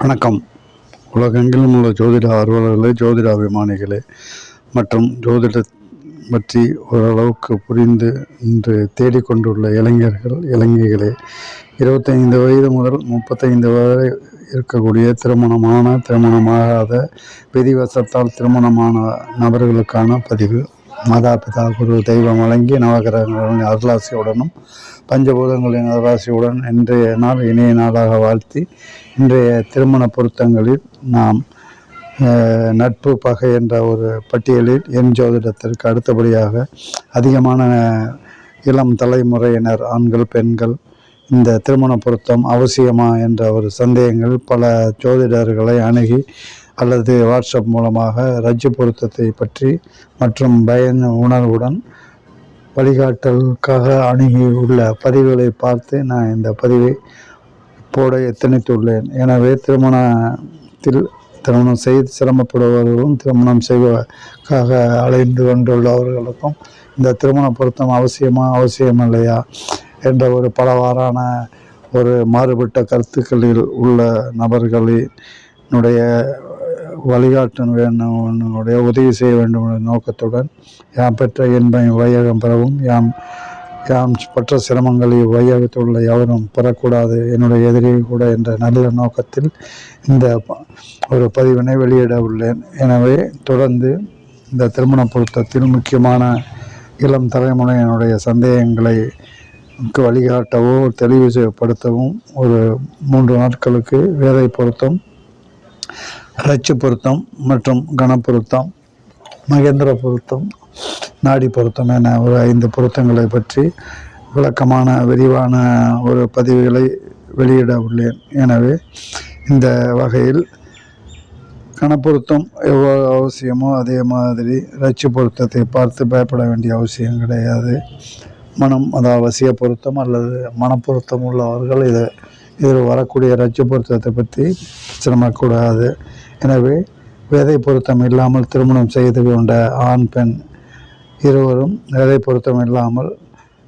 வணக்கம். உலகெங்கிலும் உள்ள ஜோதிட ஆர்வலர்களே ஜோதிட அபிமானிகளே மற்றும் ஜோதிட பற்றி ஓரளவுக்கு புரிந்து இன்று தேடிக்கொண்டுள்ள இளைஞர்கள் இளைஞர்களே இருபத்தைந்து வயது முதல் முப்பத்தைந்து வரை இருக்கக்கூடிய திருமணமான திருமணமாகாத விதிவசத்தால் திருமணமான நபர்களுக்கான பதிவு. மாதா பிதா குரு தெய்வம் வழங்கி நவகிரகங்களின் அருளாசியுடனும் பஞ்சபூதங்களின் அருளாசியுடன் இன்றைய நாள் இணைய நாளாக வாழ்த்தி இன்றைய திருமண பொருத்தங்களில் நாம் நட்பு பகை என்ற ஒரு பட்டியலில் என் ஜோதிடத்திற்கு அடுத்தபடியாக அதிகமான இளம் தலைமுறையினர் ஆண்கள் பெண்கள் இந்த திருமண பொருத்தம் அவசியமா என்ற ஒரு சந்தேகங்கள் பல ஜோதிடர்களை அணுகி அல்லது வாட்ஸ்அப் மூலமாக ரஜ்ஜு பொருத்தத்தை பற்றி மற்றும் பயன் உணர்வுடன் வழிகாட்டலுக்காக அணுகி உள்ள பதிவுகளை பார்த்து நான் இந்த பதிவை போட எத்தனைத்துள்ளேன். எனவே திருமணத்தில் திருமணம் செய்து சிரமப்படுபவர்களும் திருமணம் செய்வதற்காக அலைந்து கொண்டுள்ளவர்களுக்கும் இந்த திருமண பொருத்தம் அவசியமா அவசியம் இல்லையா என்ற ஒரு பலவாறான ஒரு மாறுபட்ட கருத்துக்களில் உள்ள நபர்களினுடைய வழிகாட்ட வேண்டுடைய உதவி செய்ய வேண்டும் என்ற நோக்கத்துடன் யாம் பெற்ற இன்பம் வையகம் பெறவும் யாம் யாம் பற்ற சிரமங்களை இவ்வையகத்துள்ள எவரும் பெறக்கூடாது என்னுடைய எதிரி கூட என்ற நல்ல நோக்கத்தில் இந்த ஒரு பதிவினை வெளியிட உள்ளேன். எனவே தொடர்ந்து இந்த திருமண பொருத்தத்தில் முக்கியமான இளம் தலைமுறையினுடைய சந்தேகங்களை வழிகாட்டவோ தெளிவு செய்யப்படுத்தவும் ஒரு மூன்று நாட்களுக்கு வேலை பொருத்தம் ரச்சு பொருத்தம் மற்றும் கணப்பொருத்தம் மகேந்திர பொருத்தம் நாடி பொருத்தம் என ஒரு ஐந்து பொருத்தங்களை பற்றி விளக்கமான விரிவான ஒரு பதிவுகளை வெளியிட உள்ளேன். எனவே இந்த வகையில் கணப்பொருத்தம் எவ்வளோ அவசியமோ அதே மாதிரி ரச்சு பொருத்தத்தை பார்த்து பயப்பட வேண்டிய அவசியம் கிடையாது. மனம் அதாவது வசிய பொருத்தம் அல்லது மனப்பொருத்தம் உள்ளவர்கள் இதை இதில் வரக்கூடிய ரச்சு பொருத்தத்தை பற்றி சிரமக்கூடாது. எனவே வேதை பொருத்தம் இல்லாமல் திருமணம் செய்து கொண்ட ஆண் பெண் இருவரும் வேதை பொருத்தம் இல்லாமல்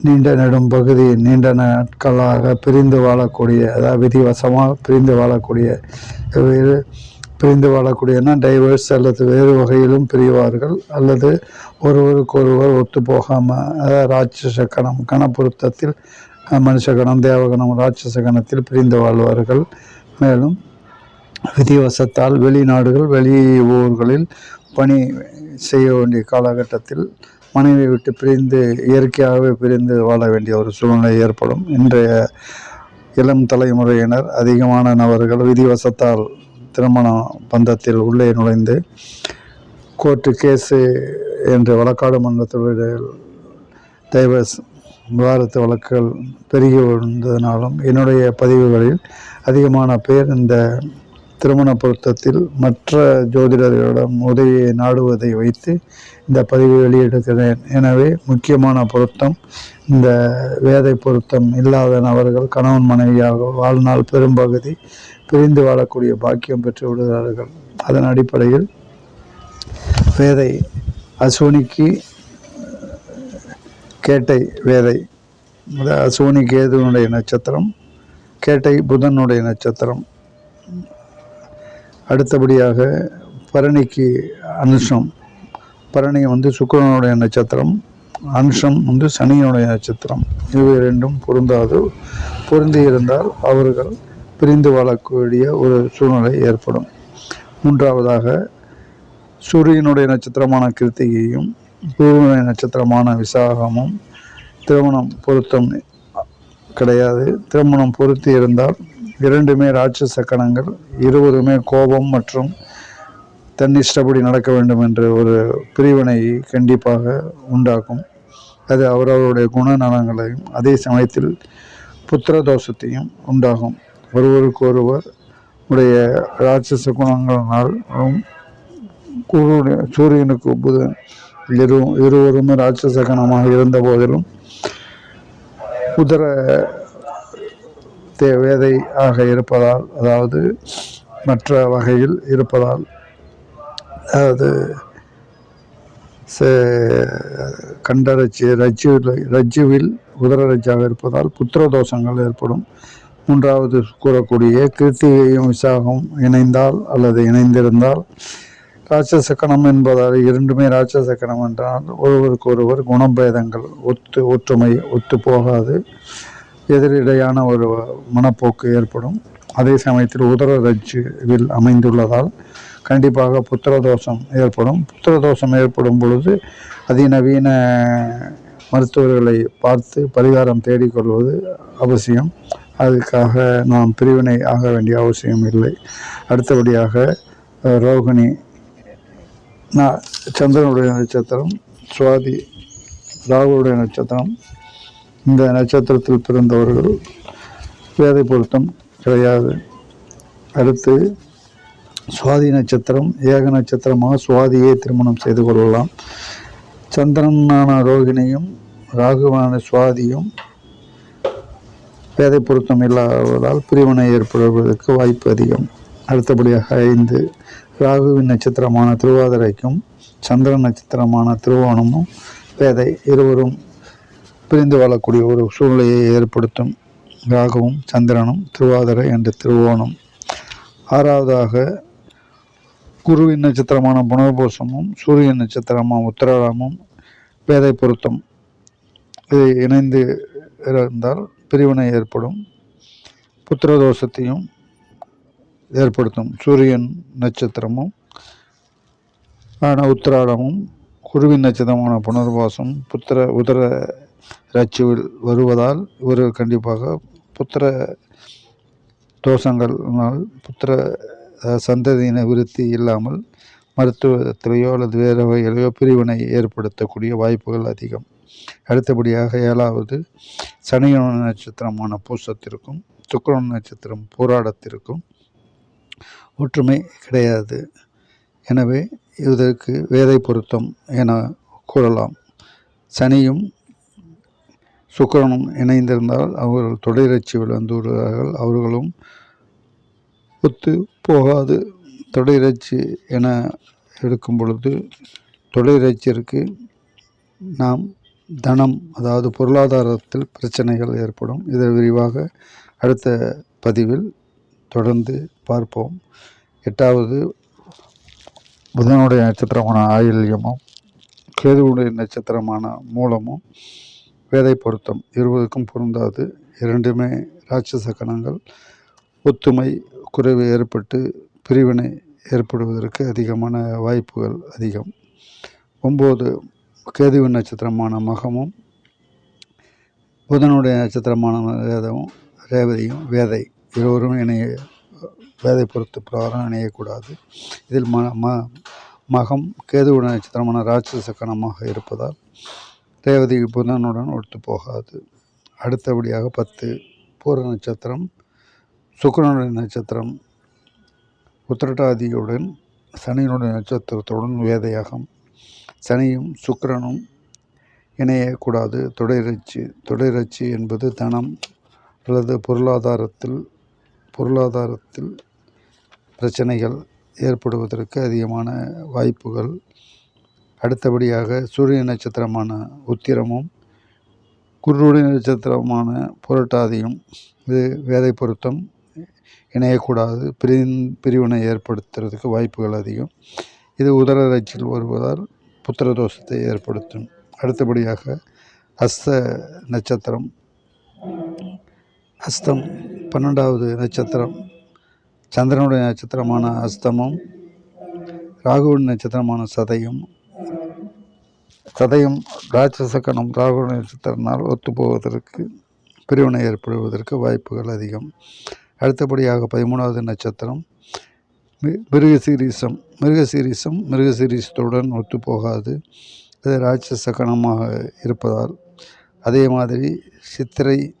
நீண்ட நெடும் பகுதி நீண்ட நாட்களாக பிரிந்து வாழக்கூடிய அதாவது விதிவசமாக பிரிந்து வாழக்கூடிய வேறு பிரிந்து வாழக்கூடியனா டைவர்ஸ் அல்லது வேறு வகையிலும் பிரிவார்கள் அல்லது ஒருவருக்கொருவர் ஒத்து போகாமல் அதாவது ராட்சச கணம் கணப்பொருத்தத்தில் மனுஷகணம் தேவகணம் ராட்சச கணத்தில் பிரிந்து வாழ்வார்கள். மேலும் விதிவசத்தால் வெளிநாடுகள் வெளி ஊர்களில் பணி செய்ய வேண்டிய காலகட்டத்தில் மனைவி விட்டு பிரிந்து இயற்கையாகவே பிரிந்து வாழ வேண்டிய ஒரு சூழ்நிலை ஏற்படும். இன்றைய இளம் தலைமுறையினர் அதிகமான நபர்கள் விதிவசத்தால் திருமண பந்தத்தில் உள்ளே நுழைந்து கோர்ட்டு கேஸு என்று வழக்காடு மன்றத்தில் டைவர்ஸ் விவாதத்து வழக்குகள் பெருகி வந்ததினாலும் என்னுடைய பதிவுகளில் அதிகமான பேர் இந்த திருமண பொருத்தத்தில் மற்ற ஜோதிடர்களிடம் உதவியை நாடுவதை வைத்து இந்த பதிவு வெளியிடுகிறேன். எனவே முக்கியமான பொருத்தம் இந்த வேதை பொருத்தம் இல்லாத நபர்கள் கணவன் மனைவியாக வாழ்நாள் பெரும்பகுதி பிரிந்து வாழக்கூடிய பாக்கியம் பெற்று விடுகிறார்கள். அதன் அடிப்படையில் வேதை அசோனிக்கு கேட்டை வேதை அசோனி கேதுனுடைய நட்சத்திரம் கேட்டை புதனுடைய நட்சத்திரம் அடுத்தபடியாக பரணிக்கு அனுஷம். பரணி வந்து சுக்கரனுடைய நட்சத்திரம் அனுஷம் வந்து சனியினுடைய நட்சத்திரம். இவை ரெண்டும் பொருந்தாது. பொருந்தி இருந்தால் அவர்கள் பிரிந்து வாழக்கூடிய ஒரு சூழ்நிலை ஏற்படும். மூன்றாவதாக சூரியனுடைய நட்சத்திரமான கிருத்திகையும் குருவனுடைய நட்சத்திரமான விசாகமும் திருமணம் பொருத்தம் கிடையாது. திருமணம் பொருத்தி இருந்தால் இரண்டுமே ராட்சச கணங்கள் இருவருமே கோபம் மற்றும் தன்னிஷ்டப்படி நடக்க வேண்டும் என்ற ஒரு பிரிவினை கண்டிப்பாக உண்டாக்கும் அது அவரவருடைய குணநலங்களையும் அதே சமயத்தில் புத்திர தோஷத்தையும் உண்டாகும். ஒருவருக்கு ஒருவர் உடைய ராட்சச குணங்களினாலும் சூரியனுக்கு புதன் இரு இருவருமே ராட்சச கணமாக இருந்த போதிலும் உதர தே வேதை ஆக இருப்பதால் அதாவது மற்ற வகையில் இருப்பதால் அதாவது சே- கண்டரட்சி ரஜ்ஜுவில் ரஜ்ஜுவில் உதரரட்சியாக இருப்பதால் புத்திர தோஷங்கள் ஏற்படும். மூன்றாவது கூறக்கூடிய கிருத்திகையும் விசாகம் இணைந்தால் அல்லது இணைந்திருந்தால் ராட்சசக்கணம் என்பதால் இரண்டுமே ராட்சசக்கணம் என்றால் ஒருவருக்கு ஒருவர் குணபேதங்கள் ஒத்து ஒற்றுமை ஒத்து போகாது. எதிரிடையான ஒரு மனப்போக்கு ஏற்படும். அதே சமயத்தில் உதர ரஜ்ஜுவில் அமைந்துள்ளதால் கண்டிப்பாக புத்திரதோஷம் ஏற்படும். புத்திரதோஷம் ஏற்படும் பொழுது அதிநவீன மருத்துவர்களை பார்த்து பரிகாரம் தேடிக்கொள்வது அவசியம். அதுக்காக நாம் பிரிவினை ஆக வேண்டிய அவசியம் இல்லை. அடுத்தபடியாக ரோகிணி நான் சந்திரனுடைய நட்சத்திரம் சுவாதி ராகுடைய நட்சத்திரம் இந்த நட்சத்திரத்தில் பிறந்தவர்கள் வேதை பொருத்தம் கிடையாது. அடுத்து சுவாதி நட்சத்திரம் ஏக நட்சத்திரமாக சுவாதியை திருமணம் செய்து கொள்ளலாம். சந்திரனான ரோகிணியும் ராகுவான சுவாதியும் வேதை பொருத்தம் இல்லாததால் பிரிவினை ஏற்படுவதற்கு வாய்ப்பு அதிகம். அடுத்தபடியாக ஐந்து ராகுவின் நட்சத்திரமான திருவாதிரைக்கும் சந்திரன் நட்சத்திரமான திருவோணமும் வேதை இருவரும் பிரிந்து வாழக்கூடிய ஒரு சூழ்நிலையை ஏற்படுத்தும் ராகவும் சந்திரனும் திருவாதிரை என்ற திருவோணம். ஆறாவதாக குருவின் நட்சத்திரமான புனர்பூசமும் சூரியன் நட்சத்திரமான உத்திராடமும் வேதை பொருத்தம். இது இணைந்து இருந்தால் பிரிவினை ஏற்படும். புத்திரதோஷத்தையும் ஏற்படுத்தும். சூரியன் நட்சத்திரமும் ஆன உத்திராடமும் குருவின் நட்சத்திரமான புனர்வாசம் புத்திர உதர ரச்சுவில் வருவதால் இவர் கண்டிப்பாக புத்திர தோஷங்கள்னால் புத்திர சந்ததியின விருத்தி இல்லாமல் மருத்துவத்திலேயோ அல்லது வேறு வகையிலேயோ பிரிவினை ஏற்படுத்தக்கூடிய வாய்ப்புகள் அதிகம். அடுத்தபடியாக ஏழாவது சனியன நட்சத்திரமான பூசத்திற்கும் சுக்கரன் நட்சத்திரம் போராடத்திற்கும் ஒற்றுமை கிடையாது. எனவே இதற்கு வேதை பொருத்தம் என கூறலாம். சனியும் சுக்கரனும் இணைந்திருந்தால் அவர்கள் தொடையிறச்சி விழுந்து விடுவார்கள் அவர்களும் ஒத்து போகாது. தொடையிறச்சி என எடுக்கும் பொழுது தொடையிறச்சிற்கு நாம் தனம் அதாவது பொருளாதாரத்தில் பிரச்சனைகள் ஏற்படும். இதை விரிவாக அடுத்த பதிவில் தொடர்ந்து பார்ப்போம். எட்டாவது புதனுடைய நட்சத்திரமான ஆயில்யமும் கேதுவுடைய நட்சத்திரமான மூலமும் வேதை பொருத்தம் இருவருக்கும் பொருந்தாது. இரண்டுமே ராட்சச கணங்கள். ஒத்துமை குறைவு ஏற்பட்டு பிரிவினை ஏற்படுவதற்கு அதிகமான வாய்ப்புகள் அதிகம். ஒம்பது கேதுவி நட்சத்திரமான மகமும் புதனுடைய நட்சத்திரமான வேதமும் ரேவதியும் வேதை இருவரும் இணைய வேதை பொறுத்து பிரகாரம் இணையக்கூடாது. இதில் ம ம மகம் கேதுவுடைய நட்சத்திரமான ராட்சச கணமாக இருப்பதால் ரேவதி புதனுடன் ஒத்து போகாது. அடுத்தபடியாக பத்து பூர நட்சத்திரம் சுக்கரனுடைய நட்சத்திரம் உத்திரட்டாதியுடன் சனியினுடைய நட்சத்திரத்துடன் வேதையாகும். சனியும் சுக்கரனும் இணையக்கூடாது. தொடையிறச்சி தொடையிறச்சி என்பது தனம் அல்லது பொருளாதாரத்தில் பொருளாதாரத்தில் பிரச்சனைகள் ஏற்படுவதற்கு அதிகமான வாய்ப்புகள். அடுத்தபடியாக சூரிய நட்சத்திரமான உத்திரமும் குருடைய நட்சத்திரமான புரட்டாதியும் இது வேதை பொருத்தம் இணையக்கூடாது. பிரின் பிரிவினை ஏற்படுத்துறதுக்கு வாய்ப்புகள் அதிகம். இது உதர வருவதால் புத்திர தோஷத்தை ஏற்படுத்தும். அடுத்தபடியாக அஸ்த நட்சத்திரம். அஸ்தம் பன்னெண்டாவது நட்சத்திரம். சந்திரனுடைய நட்சத்திரமான அஸ்தமும் ராகுவின் நட்சத்திரமான சதையும் சதயம் ராட்சச கணம் ராகு நட்சத்திரனால் ஒத்துப்போவதற்கு பிரிவினை ஏற்படுவதற்கு வாய்ப்புகள் அதிகம். அடுத்தபடியாக பதிமூணாவது நட்சத்திரம் மி- மிருகசீரிசம். மிருகசீரிசம் மிருகசீரிசத்துடன் ஒத்துப்போகாது. அது ராட்சச கணமாக இருப்பதால் அதே மாதிரி சித்திரை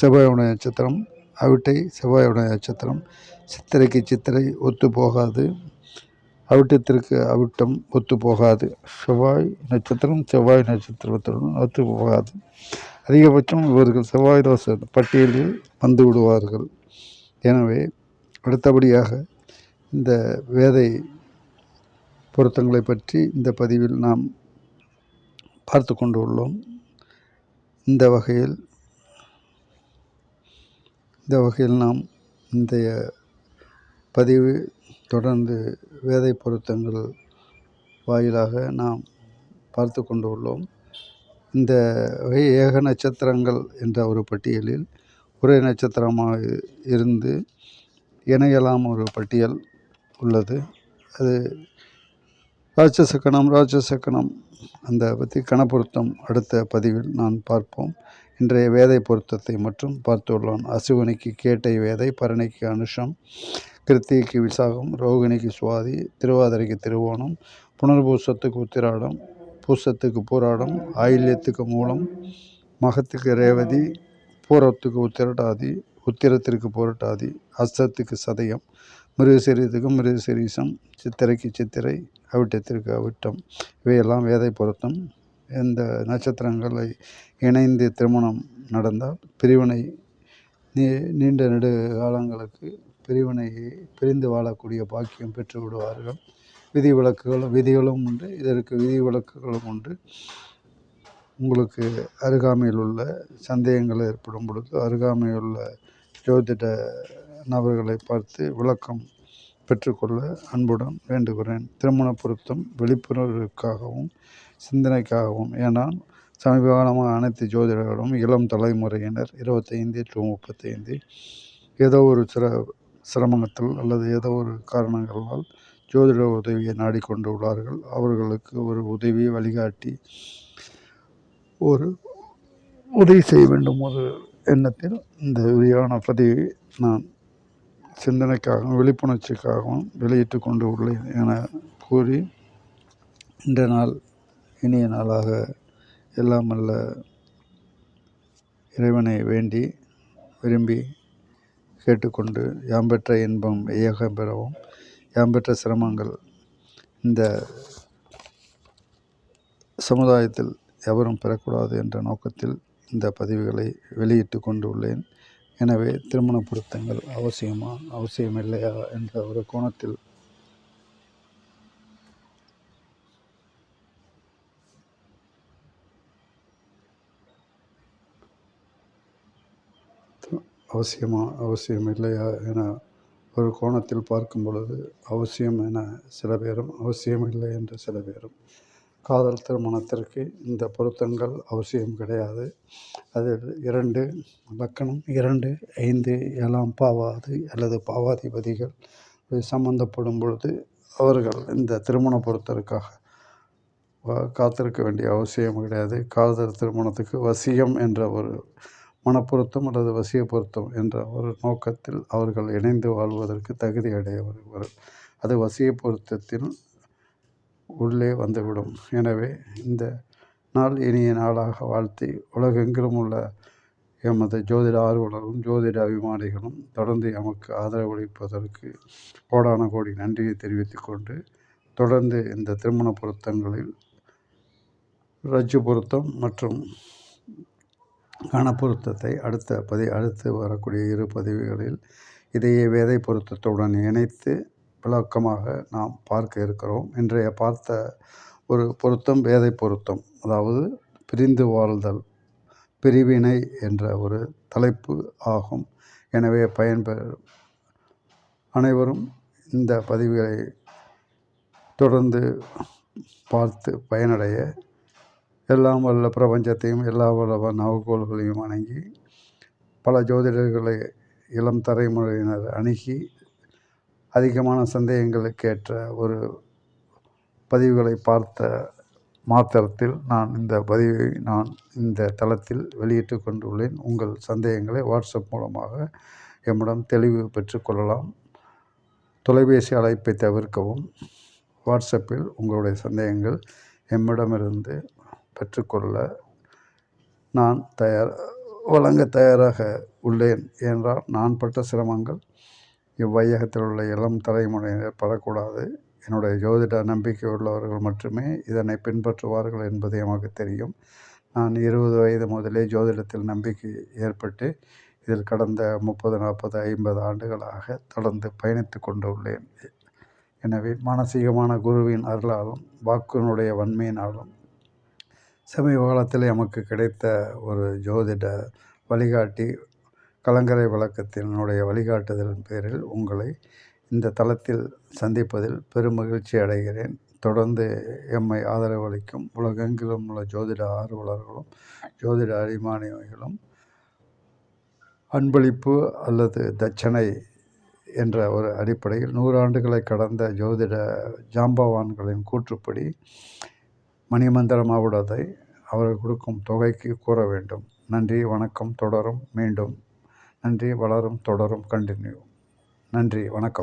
செவ்வாயுடைய நட்சத்திரம் அவிட்டை செவ்வாயுடைய நட்சத்திரம் சித்திரைக்கு சித்திரை ஒத்து போகாது அவிட்டத்திற்கு அவிட்டம் ஒத்து போகாது. செவ்வாய் நட்சத்திரம் செவ்வாய் நட்சத்திரத்துடன் ஒத்து போகாது. அதிகபட்சம் இவர்கள் செவ்வாய் தோசை பட்டியலில் வந்து விடுவார்கள். எனவே அடுத்தபடியாக இந்த வேதை பொருத்தங்களை பற்றி இந்த பதிவில் நாம் பார்த்து கொண்டு உள்ளோம் இந்த வகையில் இந்த வகையில் நாம் இந்த பதிவு தொடர்ந்து வேதை பொருத்தங்கள் வாயிலாக நாம் பார்த்து கொண்டு உள்ளோம். இந்த வகை ஏக நட்சத்திரங்கள் என்ற ஒரு பட்டியலில் ஒரே நட்சத்திரமாக இருந்து இணையலாம் ஒரு பட்டியல் உள்ளது. அது ராட்சசக்கணம் ராட்சசக்கணம் அந்த பற்றி கணப்பொருத்தம் அடுத்த பதிவில் நான் பார்ப்போம். இன்றைய வேதை பொருத்தத்தை மட்டும் பார்த்துள்ளோம். அசுவனிக்கு கேட்டை வேதை பரணிக்கு அனுஷம் கிருத்திகைக்கு விசாகம் ரோகிணிக்கு சுவாதி திருவாதிரைக்கு திருவோணம் புனர்பூசத்துக்கு உத்திராடம் பூசத்துக்கு பூராடம் ஆயில்யத்துக்கு மூலம் மகத்துக்கு ரேவதி பூரத்துக்கு உத்திரட்டாதி உத்திரத்திற்கு புரட்டாதி அஸ்தத்துக்கு சதயம் மிருகசீரியத்துக்கு மிருகசீரிசம் சித்திரைக்கு சித்திரை அவிட்டத்திற்கு அவிட்டம். இவையெல்லாம் வேதை பொருத்தம். இந்த நட்சத்திரங்களை இணைந்து திருமணம் நடந்தால் பிரிவினை நீ நீண்ட நெடு காலங்களுக்கு பிரிவினையை பிரிந்து வாழக்கூடிய பாக்கியம் பெற்று விடுவார்கள். விதி விளக்குகளும் விதிகளும் உண்டு. இதற்கு விதி விளக்குகளும் உண்டு. உங்களுக்கு அருகாமையில் உள்ள சந்தேகங்கள் ஏற்படும் பொழுது அருகாமையில் உள்ள ஜோதிட நபர்களை பார்த்து விளக்கம் பெற்றுக்கொள்ள அன்புடன் வேண்டுகிறேன். திருமண பொருத்தம் விழிப்புணர்வுக்காகவும் சிந்தனைக்காகவும். ஏனால் சமீப காலமாக அனைத்து ஜோதிடர்களும் இளம் தலைமுறையினர் இருபத்தைந்து டு முப்பத்தைந்து. ஏதோ ஒரு சில சிரமத்தில் அல்லது ஏதோ ஒரு காரணங்களால் ஜோதிட உதவியை நாடிக்கொண்டு உள்ளார்கள் அவர்களுக்கு ஒரு உதவி வழிகாட்டி ஒரு உதவி செய்ய வேண்டும் ஒரு எண்ணத்தில் இந்த விரிவான பதிவை நான் சிந்தனைக்காகவும் விழிப்புணர்ச்சிக்காகவும் வெளியிட்டு கொண்டு உள்ளேன் என கூறி இந்த நாள் இனிய நாளாக எல்லாம் அல்ல இறைவனை வேண்டி விரும்பி கேட்டுக்கொண்டு யாம் பெற்ற இன்பம் ஏக பெறவும் யாம் பெற்ற சிரமங்கள் இந்த சமுதாயத்தில் எவரும் பெறக்கூடாது என்ற நோக்கத்தில் இந்த பதிவுகளை வெளியிட்டு கொண்டு உள்ளேன் எனவே திருமண பொருத்தங்கள் அவசியமா? அவசியமில்லையா? என்ற ஒரு கோணத்தில் அவசியமா அவசியம் இல்லையா என ஒரு கோணத்தில் பார்க்கும் பொழுது அவசியம் என சில பேரும் அவசியம் இல்லை என்று சில பேரும். காதல் திருமணத்திற்கு இந்த பொருத்தங்கள் அவசியம் கிடையாது. அதில் இரண்டு லக்கணம் இரண்டு ஐந்து ஏழாம் பாவாதி அல்லது பாவாதிபதிகள் சம்பந்தப்படும் பொழுது அவர்கள் இந்த திருமண பொருத்தருக்காக காத்திருக்க வேண்டிய அவசியம் கிடையாது. காதல் திருமணத்துக்கு வசியம் என்ற ஒரு மனப்பொருத்தம் அல்லது வசிய பொருத்தம் என்ற ஒரு நோக்கத்தில் அவர்கள் இணைந்து வாழ்வதற்கு தகுதி அடையவர் அது வசிய பொருத்தத்தில் உள்ளே வந்துவிடும். எனவே இந்த நாள் இனிய நாளாக வாழ்த்தி உலகெங்கிலும் உள்ள எமது ஜோதிட ஆர்வலரும் ஜோதிட அபிமானிகளும் தொடர்ந்து எமக்கு ஆதரவளிப்பதற்கு கோடான கோடி நன்றியை தெரிவித்துக்கொண்டு தொடர்ந்து இந்த திருமண பொருத்தங்களில் ரஜ்ஜு பொருத்தம் மற்றும் கணப்பொருத்தத்தை அடுத்த பதி அடுத்து வரக்கூடிய இரு பதிவுகளில் இதையே வேதை பொருத்தத்துடன் இணைத்து விளக்கமாக நாம் பார்க்க இருக்கிறோம். இன்றைய பார்த்த ஒரு பொருத்தம் வேதை பொருத்தம். அதாவது பிரிந்து வாழ்தல் பிரிவினை என்ற ஒரு தலைப்பு ஆகும். எனவே பயன்பெற அனைவரும் இந்த பதிவுகளை தொடர்ந்து பார்த்து பயனடைய எல்லாம் வல்ல பிரபஞ்சத்தையும் எல்லா வல்ல நவகோள்களையும் வணங்கி பல ஜோதிடர்களை இளம் தலைமுறையினர் அணுகி அதிகமான சந்தேகங்களுக்கேற்ற ஒரு பதிவுகளை பார்த்த மாத்திரத்தில் நான் இந்த பதிவை நான் இந்த தளத்தில் வெளியிட்டு கொண்டுள்ளேன். உங்கள் சந்தேகங்களை வாட்ஸ்அப் மூலமாக எம்மிடம் தெளிவு பெற்றுக்கொள்ளலாம் தொலைபேசி அழைப்பை தவிர்க்கவும். வாட்ஸ்அப்பில் உங்களுடைய சந்தேகங்கள் எம்மிடமிருந்து பெற்றுக்கொள்ள நான் தயார் வழங்க தயாராக உள்ளேன் என்றால் நான் பட்ட சிரமங்கள் இவ்வையகத்தில் உள்ள இளம் தலைமுறையினர் படக்கூடாது. என்னுடைய ஜோதிட நம்பிக்கை உள்ளவர்கள் மட்டுமே இதனை பின்பற்றுவார்கள் என்பது எமக்கு தெரியும். நான் இருபது வயது முதலே ஜோதிடத்தில் நம்பிக்கை ஏற்பட்டு இதில் கடந்த முப்பது நாற்பது ஐம்பது ஆண்டுகளாக தொடர்ந்து பயணித்து கொண்டு உள்ளேன். எனவே மானசீகமான குருவின் அருளாலும் வாக்கினுடைய வன்மையினாலும் சமீப காலத்தில் எமக்கு கிடைத்த ஒரு ஜோதிட வழிகாட்டி கலங்கரை விளக்கத்தினுடைய வழிகாட்டுதலின் பேரில் உங்களை இந்த தளத்தில் சந்திப்பதில் பெருமகிழ்ச்சி அடைகிறேன். தொடர்ந்து எம்மை ஆதரவளிக்கும் உலகெங்கிலும் உள்ள ஜோதிட ஆர்வலர்களும் ஜோதிட அபிமானிகளும் அன்பளிப்பு அல்லது தட்சணை என்ற ஒரு அடிப்படையில் நூறாண்டுகளை கடந்த ஜோதிட ஜாம்பவான்களின் கூற்றுப்படி மணிமந்திரமாவுடதை அவர்கள் கொடுக்கும் தொகைக்கு கூற வேண்டும். நன்றி வணக்கம் தொடரும் மீண்டும். நன்றி வளரும் தொடரும் கண்டினியூ நன்றி வணக்கம்.